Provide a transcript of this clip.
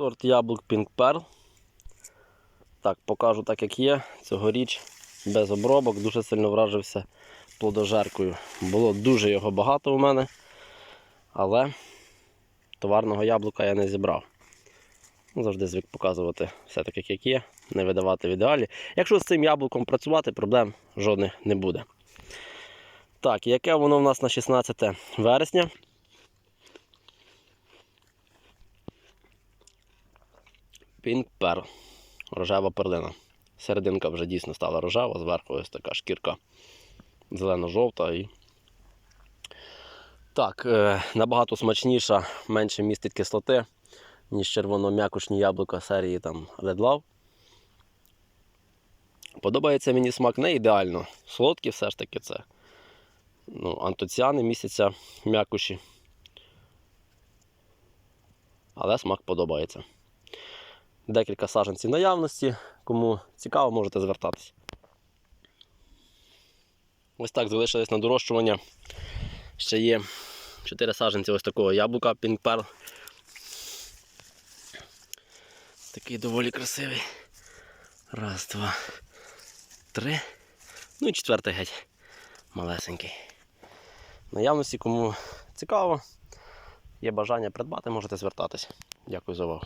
Сорт яблук Pink Pearl. Так, покажу так, як є. Цьогоріч без обробок, дуже сильно вражився плодожеркою. Було дуже його багато у мене, але товарного яблука я не зібрав. Ну, Завжди звик показувати все так, як є, не видавати в ідеалі. Якщо з цим яблуком працювати, проблем жодних не буде. Так, яке воно в нас на 16 вересня? Pink Pearl. Рожева перлина. Серединка вже дійсно стала рожева, зверху ось така шкірка зелено-жовта. І... Так, е, набагато смачніша, менше містить кислоти, ніж червоно-м'якушні яблука серії там Red Love. Подобається мені смак не ідеально. Солодкі все ж таки це. Ну, антоціани місяця м'якуші. Але смак подобається. Декілька саджанців наявності. Кому цікаво, можете звертатись. Ось так залишились на дорощування. Ще є 4 саджанці ось такого яблука Pearl. Такий доволі красивий. Раз, два, три. Ну і четвертий геть. Малесенький. Наявності, кому цікаво, є бажання придбати, можете звертатись. Дякую за увагу.